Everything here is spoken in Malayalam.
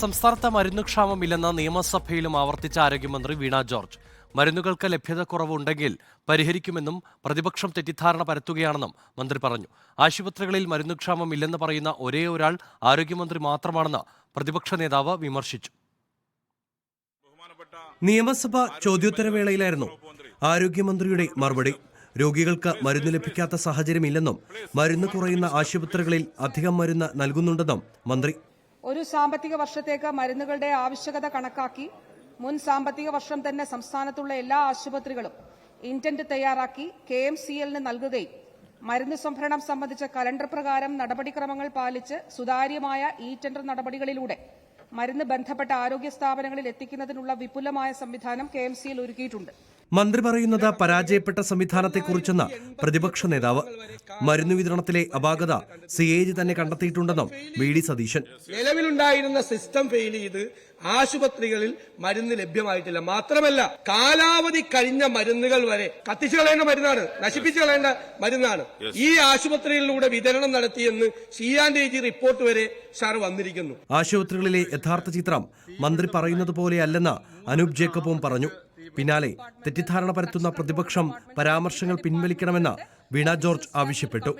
സംസ്ഥാനത്ത് മരുന്നുക്ഷാമമില്ലെന്ന് നിയമസഭയിലും ആവർത്തിച്ച ആരോഗ്യമന്ത്രി വീണ ജോർജ്. മരുന്നുകൾക്ക് ലഭ്യതക്കുറവുണ്ടെങ്കിൽ പരിഹരിക്കുമെന്നും പ്രതിപക്ഷം തെറ്റിദ്ധാരണ പരത്തുകയാണെന്നും മന്ത്രി പറഞ്ഞു. ആശുപത്രികളിൽ മരുന്നുക്ഷാമം ഇല്ലെന്ന് പറയുന്ന ഒരേ ഒരാൾ ആരോഗ്യമന്ത്രി മാത്രമാണെന്ന് പ്രതിപക്ഷ നേതാവ് വിമർശിച്ചു. നിയമസഭ ചോദ്യോത്തരവേളയിലായിരുന്നു ആരോഗ്യമന്ത്രിയുടെ മറുപടി. രോഗികൾക്ക് മരുന്ന് ലഭിക്കാത്ത സാഹചര്യമില്ലെന്നും മരുന്ന് കുറയുന്ന ആശുപത്രികളിൽ അധികം മരുന്ന് നൽകുന്നുണ്ടെന്നും മന്ത്രി ഒരു സാമ്പത്തിക വർഷത്തേക്ക് മരുന്നുകളുടെ ആവശ്യകത കണക്കാക്കി മുൻ സാമ്പത്തിക വർഷം തന്നെ സംസ്ഥാനത്തുള്ള എല്ലാ ആശുപത്രികളും ഇന്റന്റ് തയ്യാറാക്കി കെ എം സി എല്ലിന് നൽകുകയും മരുന്ന് സംഭരണം സംബന്ധിച്ച കലണ്ടർ പ്രകാരം നടപടിക്രമങ്ങൾ പാലിച്ച് സുതാര്യമായ ഇ ടെൻഡർ നടപടികളിലൂടെ മരുന്ന് ബന്ധപ്പെട്ട ആരോഗ്യ സ്ഥാപനങ്ങളിൽ എത്തിക്കുന്നതിനുള്ള വിപുലമായ സംവിധാനം കെ ഒരുക്കിയിട്ടുണ്ട്. മന്ത്രി പറയുന്നത് പരാജയപ്പെട്ട സംവിധാനത്തെക്കുറിച്ചെന്ന് പ്രതിപക്ഷ നേതാവ്. മരുന്ന് വിതരണത്തിലെ അപാകത സി എ ജി തന്നെ കണ്ടെത്തിയിട്ടുണ്ടെന്നും വി ഡി സതീശൻ. നിലവിലുണ്ടായിരുന്ന സിസ്റ്റം ഫെയിൽ ചെയ്ത് ആശുപത്രികളിൽ മരുന്ന് ലഭ്യമായിട്ടില്ല. മാത്രമല്ല കാലാവധി കഴിഞ്ഞ മരുന്നുകൾ വരെ കത്തിച്ചു കളയേണ്ട മരുന്നാണ് നശിപ്പിച്ചു കളയേണ്ട മരുന്നാണ്. ഈ ആശുപത്രികളിലൂടെ വിതരണം നടത്തിയെന്ന് സി ആൻഡ് ജി റിപ്പോർട്ട് വരെ സാർ വന്നിരിക്കുന്നു. ആശുപത്രികളിലെ യഥാർത്ഥ ചിത്രം മന്ത്രി പറയുന്നത് പോലെയല്ലെന്ന് അനൂപ് ജേക്കബും പറഞ്ഞു. പിന്നാലെ തെറ്റിദ്ധാരണ പരത്തുന്ന പ്രതിപക്ഷം പരാമർശങ്ങൾ പിൻവലിക്കണമെന്ന് വീണ ജോർജ് ആവശ്യപ്പെട്ടു.